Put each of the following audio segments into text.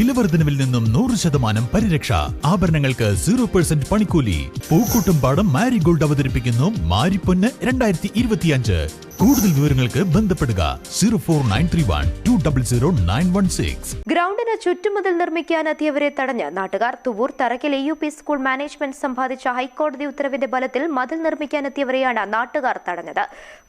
വിലവർദ്ധനവിൽ നിന്നും നൂറ് ശതമാനം പരിരക്ഷ. ആഭരണങ്ങൾക്ക് സീറോ പെർസെന്റ് പണിക്കൂലി. പൂക്കൂട്ടും പാടം മാരിഗോൾഡ് അവതരിപ്പിക്കുന്നു മാരിപ്പൊന്ന് രണ്ടായിരത്തി ഇരുപത്തിയഞ്ച്. കൂടുതൽ വിവരങ്ങൾക്ക് ബന്ധപ്പെടുക zero four nine three one two double zero nine one six. ഗ്രൗണ്ടിന് ചുറ്റുമതിൽ നിർമ്മിക്കാനെത്തിയവരെ തടഞ്ഞ് നാട്ടുകാർ Thuvvur Tharakkal A U P school management സമ്പാദിച്ച ഹൈക്കോടതി ഉത്തരവിന്റെ ബലത്തിൽ മതിൽ നിർമ്മിക്കാനെത്തിയവരെയാണ് നാട്ടുകാർ തടഞ്ഞത്.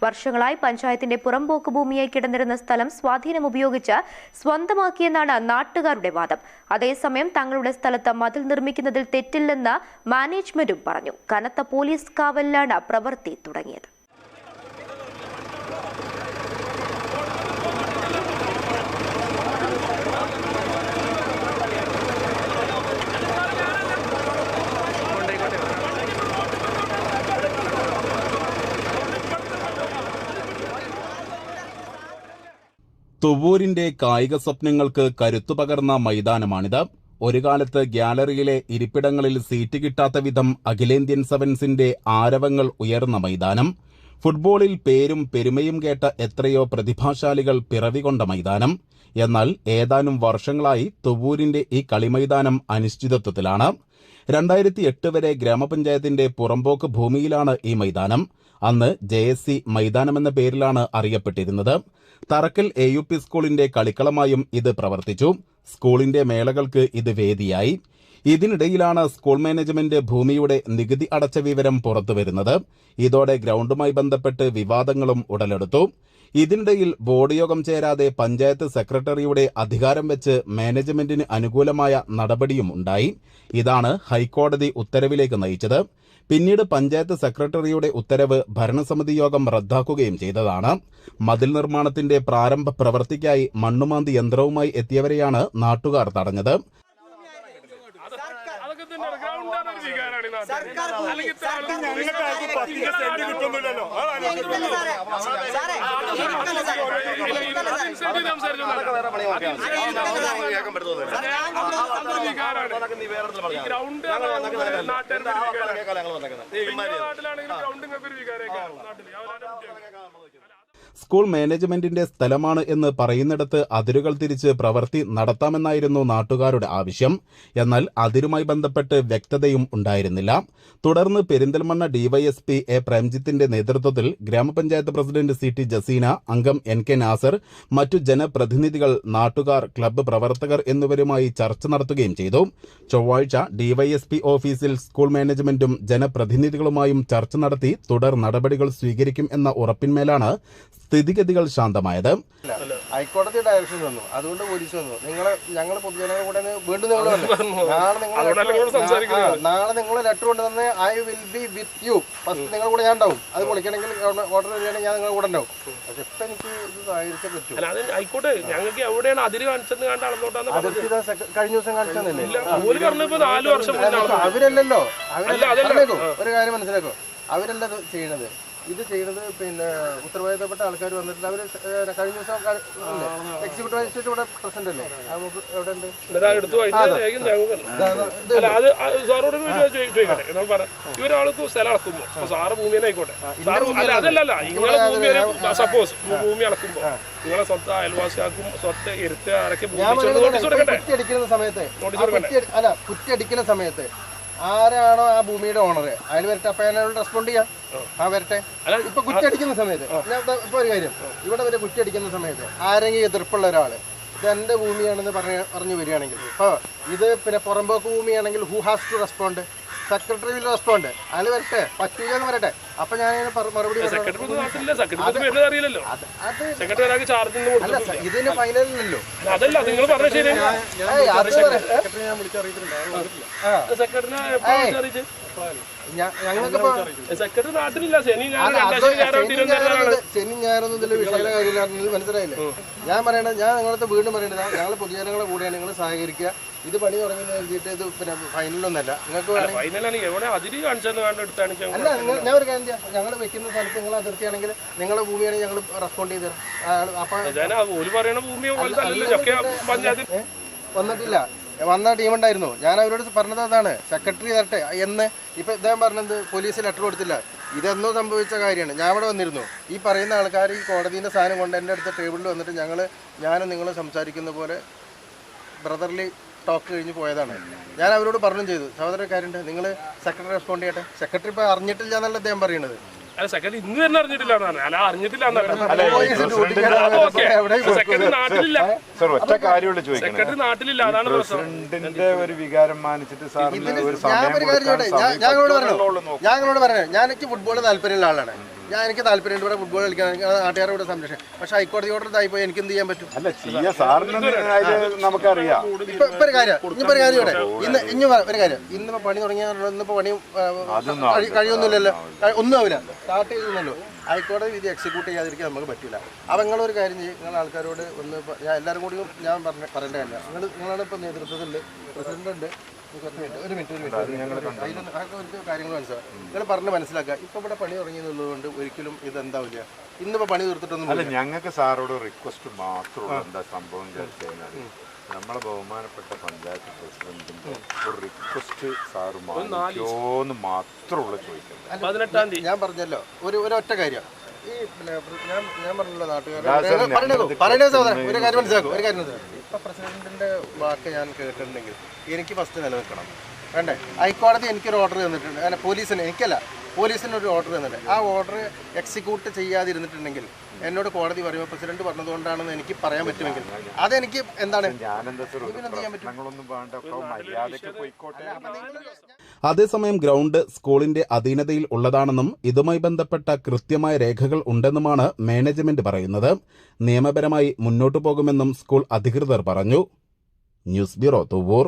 വർഷങ്ങളായി പഞ്ചായത്തിന്റെ പുറംപോക്ക് ഭൂമിയായി കിടന്നിരുന്ന സ്ഥലം സ്വാധീനം ഉപയോഗിച്ച് സ്വന്തമാക്കിയെന്നാണ് നാട്ടുകാരുടെ വാദം. അതേസമയം തങ്ങളുടെ സ്ഥലത്ത് മതിൽ നിർമ്മിക്കുന്നതിൽ തെറ്റില്ലെന്ന് മാനേജ്മെന്റും പറഞ്ഞു. കനത്ത പോലീസ് കാവലിലാണ് പ്രവൃത്തി തുടങ്ങിയത്. തുവൂരിന്റെ കായിക സ്വപ്നങ്ങൾക്ക് കരുത്തു പകർന്ന മൈതാനമാണിത്. ഒരു കാലത്ത് ഗ്യാലറിയിലെ ഇരിപ്പിടങ്ങളിൽ സീറ്റ് കിട്ടാത്ത വിധം അഖിലേന്ത്യൻ സെവൻസിന്റെ ആരവങ്ങൾ ഉയർന്ന മൈതാനം. ഫുട്ബോളിൽ പേരും പെരുമയും കേട്ട എത്രയോ പ്രതിഭാശാലികൾ പിറവികൊണ്ട മൈതാനം. എന്നാൽ ഏതാനും വർഷങ്ങളായി തുവൂരിന്റെ ഈ കളിമൈതാനം അനിശ്ചിതത്വത്തിലാണ്. രണ്ടായിരത്തി എട്ട് വരെ ഗ്രാമപഞ്ചായത്തിന്റെ പുറമ്പോക്ക് ഭൂമിയിലാണ് ഈ മൈതാനം. അന്ന് ജെ എസ് സി മൈതാനമെന്ന പേരിലാണ് അറിയപ്പെട്ടിരുന്നത്. തറക്കൽ എ യു പി സ്കൂളിന്റെ കളിക്കളമായും ഇത് പ്രവർത്തിച്ചു. സ്കൂളിന്റെ മേളകൾക്ക് ഇത് വേദിയായി. ഇതിനിടയിലാണ് സ്കൂൾ മാനേജ്മെന്റ് ഭൂമിയുടെ നികുതി അടച്ച വിവരം പുറത്തുവരുന്നത്. ഇതോടെ ഗ്രൗണ്ടുമായി ബന്ധപ്പെട്ട് വിവാദങ്ങളും ഉടലെടുത്തു. ഇതിനിടയിൽ ബോർഡ് യോഗം ചേരാതെ പഞ്ചായത്ത് സെക്രട്ടറിയുടെ അധികാരം വെച്ച് മാനേജ്മെന്റിന് അനുകൂലമായ നടപടിയും ഉണ്ടായി. ഇതാണ് ഹൈക്കോടതി ഉത്തരവിലേക്ക് നയിച്ചത്. പിന്നീട് പഞ്ചായത്ത് സെക്രട്ടറിയുടെ ഉത്തരവ് ഭരണസമിതി യോഗം റദ്ദാക്കുകയും ചെയ്തതാണ്. മതിൽ നിർമ്മാണത്തിന്റെ പ്രാരംഭ പ്രവൃത്തിക്കായി മണ്ണുമാന്തി യന്ത്രവുമായി എത്തിയവരെയാണ് നാട്ടുകാർ തടഞ്ഞത്. സർക്കാർ ഭൂമി, സർക്കാർ ഭൂമി, ഈ ഗ്രൗണ്ട് ഒരു വികാരമൊക്കെ നാട്ടിൽ കുട്ടികൾക്ക് സ്കൂൾ മാനേജ്മെന്റിന്റെ സ്ഥലമാണ് എന്ന് പറയുന്നിടത്ത് അതിരുകൾ തിരിച്ച് പ്രവൃത്തി നടത്താമെന്നായിരുന്നു നാട്ടുകാരുടെ ആവശ്യം. എന്നാൽ അതിരുമായി ബന്ധപ്പെട്ട് വ്യക്തതയും ഉണ്ടായിരുന്നില്ല. തുടർന്ന് പെരിന്തൽമണ്ണ ഡിവൈഎസ്പി എ പ്രേംജിത്തിന്റെ നേതൃത്വത്തിൽ ഗ്രാമപഞ്ചായത്ത് പ്രസിഡന്റ് സി ടി ജസീന അംഗം എൻ കെ നാസർ മറ്റു ജനപ്രതിനിധികൾ നാട്ടുകാർ ക്ലബ്ബ് പ്രവർത്തകർ എന്നിവരുമായി ചർച്ച നടത്തുകയും ചെയ്തു. ചൊവ്വാഴ്ച ഡിവൈഎസ്പി ഓഫീസിൽ സ്കൂൾ മാനേജ്മെന്റും ജനപ്രതിനിധികളുമായും ചർച്ച നടത്തി തുടർ നടപടികൾ സ്വീകരിക്കും എന്ന ഉറപ്പിന്മേലാണ് സ്ഥിതിഗതികൾ ശാന്തമായത്. ഹൈക്കോടതി ഡയറക്ഷൻ വന്നു. അതുകൊണ്ട് പോലീസ് വന്നു. നിങ്ങളെ ഞങ്ങൾ പൊതുജനങ്ങളുടെ കൂടെ വീണ്ടും നിങ്ങൾ നാളെ നിങ്ങൾ. നാളെ later I will be with you first നിങ്ങൾ കൂടെ ഞാൻ ഉണ്ടാവും. അത് പൊളിക്കണമെങ്കിൽ ഓർഡർ വരികയാണെങ്കിൽ ഞാൻ നിങ്ങളുടെ കൂടെ ഉണ്ടാവും. പക്ഷെ ഇപ്പം എനിക്ക് ഇത് സഹായിച്ചേ പറ്റൂ. അല്ല അത് ആയിക്കോട്ടെ. ഞങ്ങൾക്ക് എവിടെയാണ് അതിര് കാണിച്ചത് കണ്ട് അളന്നോട്ടാന്ന് പറഞ്ഞത്. അതിർത്തി കഴിഞ്ഞ ദിവസം കാണിച്ചതല്ലേ. അവരല്ലല്ലോ. അവരല്ല ഒരു കാര്യം മനസ്സിലാക്കോ. അവരല്ല ചെയ്യണത്. ഇത് ചെയ്യുന്നത് പിന്നെ ഉത്തരവാദിത്തപ്പെട്ട ആൾക്കാർ വന്നിട്ട് അവർ കഴിഞ്ഞ ദിവസം എക്സിക്യൂട്ടീവ് മജിസ്ട്രേറ്റ് ഇവിടെ പ്രസന്റ് അല്ലേ? എവിടെ ഉണ്ട് ഇവരാൾക്ക് സ്ഥലം അളക്കുമ്പോ സാറ് ഭൂമി തന്നെ ആയിക്കോട്ടെ അതല്ലല്ല നിങ്ങളെ ഭൂമി സപ്പോസ് ഭൂമി അളക്കുമ്പോ. നിങ്ങളെ സ്വത്ത് അയൽവാസിയാക്കും സ്വത്ത് ഇരുത്ത് അടക്കി നോട്ടീസ് കൊടുക്കട്ടെ. കുറ്റി അടിക്കുന്ന സമയത്ത് അല്ല കുറ്റി അടിക്കുന്ന സമയത്ത് ആരാണോ ആ ഭൂമിയുടെ ഓണർ അതിൽ വരട്ടെ അപ്പൊ റെസ്പോണ്ട് ചെയ്യാം. ആ വരട്ടെ. ഇപ്പൊ കുറ്റി അടിക്കുന്ന സമയത്ത് ഇപ്പൊ- ഇപ്പൊ ഒരു കാര്യം. ഇവിടെ വരെ കുറ്റി അടിക്കുന്ന സമയത്ത് ആരെങ്കിലും എതിർപ്പുള്ള ഒരാൾ ഇത് എന്റെ ഭൂമിയാണെന്ന് പറഞ്ഞ പറഞ്ഞു വരികയാണെങ്കിൽ ഇപ്പൊ ഇത് പിന്നെ പുറമ്പോക്ക് ഭൂമിയാണെങ്കിൽ who has to respond secretary will respond അയാൾ വരട്ടെ. പറ്റൂലെന്ന് വരട്ടെ അപ്പൊ ഞാൻ മറുപടി സെക്രട്ടറി അറിയില്ലല്ലോ. ഒരാൾക്ക് ചാർജ് ഇതിന് ഫൈനലില്ലല്ലോ അതല്ല നിങ്ങൾ പറഞ്ഞ ശരി സെക്രട്ടറി നാട്ടിലില്ല. ശനി ശനി ശനി ഇതിൽ വിഷയമുള്ള കാര്യമില്ലായിരുന്നത് മനസ്സിലായില്ലേ? ഞാൻ പറയണത് ഞാൻ നിങ്ങളടുത്ത് വീണ്ടും പറയേണ്ടത് ഞങ്ങൾ പൊതുജനങ്ങളുടെ കൂടെയാണ് നിങ്ങൾ സഹകരിക്കുക. ഇത് പണി തുടങ്ങുന്ന എഴുതിയിട്ട് ഇത് പിന്നെ ഫൈനലൊന്നല്ല നിങ്ങൾക്ക് അല്ല ഞാൻ ഒരു കാര്യം ഞങ്ങൾ വെക്കുന്ന സ്ഥലത്ത് നിങ്ങൾ അതിർത്തിയാണെങ്കിൽ നിങ്ങളുടെ ഭൂമിയാണ് ഞങ്ങൾ റെസ്പോണ്ട് ചെയ്ത് തരാം. അപ്പം? വന്നിട്ടില്ല. വന്ന ടീം ഉണ്ടായിരുന്നു ഞാൻ അവരോട് പറഞ്ഞത് അതാണ്. സെക്രട്ടറി തരട്ടെ. എന്ന് ഇപ്പൊ ഇദ്ദേഹം പറഞ്ഞത് പോലീസ് ലെറ്റർ കൊടുത്തില്ല. ഇതെന്നോ സംഭവിച്ച കാര്യമാണ്. ഞാൻ ഇവിടെ വന്നിരുന്നു. ഈ പറയുന്ന ആൾക്കാർ ഈ കോടതിന്റെ സാധനം കൊണ്ട് എന്റെ അടുത്ത ടേബിളിൽ വന്നിട്ട് ഞങ്ങൾ ഞാനും നിങ്ങൾ സംസാരിക്കുന്ന പോലെ ബ്രദർലി ടോക്ക് കഴിഞ്ഞ് പോയതാണ്. ഞാൻ അവരോട് പറഞ്ഞു ചെയ്തു. സഹോദര കാര്യമുണ്ട്. നിങ്ങൾ സെക്രട്ടറി റെസ്പോണ്ട് ചെയ്യട്ടെ? സെക്രട്ടറി ഇപ്പൊ അറിഞ്ഞിട്ടില്ല എന്നല്ല അദ്ദേഹം പറയുന്നത്. അല്ല സെക്രട്ടറി ഇന്ന് തന്നെ അറിഞ്ഞിട്ടില്ല എന്നാണ്. അല്ല അറിഞ്ഞിട്ടില്ല എന്നാണ്. പോലീസിന്റെ ഡ്യൂട്ടിക്കാരെ ഓക്കെ എവിടെ സെക്രട്ടറി നാട്ടിലില്ല. സർ ഒറ്റ കാര്യമുള്ള സെക്രട്ടറി നാട്ടിലില്ല. അതാണ് പ്രശ്നം. പ്രസിഡന്റിന്റെ ഒരു വികാരം മാനിച്ചിട്ട് ഞാൻ സമയം ഒരു കാര്യം ഞാൻ- പറഞ്ഞു ഞാൻ നിങ്ങളോട് പറഞ്ഞു ഞാൻ എനിക്ക് ഫുട്ബോൾ താല്പര്യമുള്ള ആളാണ്. ഞാൻ എനിക്ക് താല്പര്യമുണ്ട് ഇവിടെ ഫുട്ബോൾ കളിക്കാൻ. നാട്ടുകാരുടെ ഇവിടെ സംരക്ഷണം പക്ഷെ ഹൈക്കോടതി ഓർഡർ ഇതായി പോയി എനിക്ക് എന്ത് ചെയ്യാൻ പറ്റും? അല്ല ചെയ്യാ. സാറിന് അതിൽ നമുക്കറിയാം. ഇപ്പൊ ഇപ്പൊ ഒരു കാര്യം ഇനിയിപ്പോ ഒരു കാര്യം ഇവിടെ. ഇന്ന് ഇനി ഒരു കാര്യം. ഇന്നിപ്പോ പണി തുടങ്ങിയ ഇന്നിപ്പോ പണി കഴിയൊന്നുമില്ലല്ലോ. ഒന്നും ആവില്ല. സ്റ്റാർട്ട് ചെയ്തല്ലോ ഹൈക്കോടതി വിധി എക്സിക്യൂട്ട് ചെയ്യാതിരിക്കാൻ നമുക്ക് പറ്റില്ല. അപ്പം നിങ്ങളൊരു കാര്യം ചെയ്യും. നിങ്ങൾ ആൾക്കാരോട് ഒന്ന് ഞാൻ എല്ലാവരും കൂടിയും ഞാൻ പറഞ്ഞ പറയേണ്ട കാര്യം നിങ്ങൾ നിങ്ങളാണ് ഇപ്പൊ നേതൃത്വത്തിൽ പ്രസിഡന്റ് ഉണ്ട് ഒരു പത്ത് മിനിറ്റ് ഒരു മിനിറ്റ്. ഒരു മിനിറ്റ് അതിലൊന്ന് ആ ഒരു കാര്യങ്ങൾ മനസ്സിലാക്കാം നിങ്ങൾ പറഞ്ഞ് മനസ്സിലാക്കുക. ഇപ്പൊ ഇവിടെ പണി ഒരിക്കലും ഇത് എന്താവില്ല ഇന്നിപ്പോ പണി തീർത്തിട്ടൊന്നും അല്ല ഞങ്ങൾക്ക് സാറോട് റിക്വസ്റ്റ് മാത്രമുള്ള എന്താ സംഭവം വിചാരിച്ചു കഴിഞ്ഞാൽ നമ്മളെ ബഹുമാനപ്പെട്ട പഞ്ചായത്ത് പ്രസിഡന്റിന്റെ ഒരു റിക്വസ്റ്റ് സാറ് മാത്രമുള്ള ചോദിക്കുന്നത്. പതിനെട്ടാം തീയതി ഞാൻ പറഞ്ഞല്ലോ ഒരു ഒരു ഒറ്റ കാര്യം. ഈ പിന്നെ ഞാൻ ഞാൻ പറഞ്ഞല്ലോ നാട്ടുകാരെ? സഹോദരൻ ഒരു കാര്യം മനസ്സിലാക്കും ഒരു കാര്യം മനസ്സിലാക്കും. ഇപ്പൊ പ്രസിഡന്റിന്റെ വാക്ക് ഞാൻ കേട്ടിട്ടുണ്ടെങ്കിൽ എനിക്ക് ഫസ്റ്റ് നിലനിൽക്കണം. വേണ്ടേ ഹൈക്കോടതി എനിക്കൊരു ഓർഡർ തന്നിട്ടുണ്ട്. അല്ല പോലീസിന് എനിക്കല്ല പോലീസിന് ഒരു ഓർഡർ തന്നിട്ടുണ്ട്. ആ ഓർഡർ എക്സിക്യൂട്ട് ചെയ്യാതിരുന്നിട്ടുണ്ടെങ്കിൽ എന്നോട് കോടതി പറയുമ്പോൾ പ്രസിഡന്റ് പറഞ്ഞതുകൊണ്ടാണെന്ന് എനിക്ക് പറയാൻ പറ്റുമെങ്കിൽ. അതെനിക്ക് എന്താണ്? ചെയ്യാൻ സാർ അതേസമയം ഗ്രൗണ്ട് സ്കൂളിന്റെ അധീനതയിൽ ഉള്ളതാണെന്നും ഇതുമായി ബന്ധപ്പെട്ട കൃത്യമായ രേഖകൾ ഉണ്ടെന്നുമാണ് മാനേജ്മെന്റ് പറയുന്നത്. നിയമപരമായി മുന്നോട്ടു പോകുമെന്നും സ്കൂൾ അധികൃതർ പറഞ്ഞു. News bureau Thuvvur.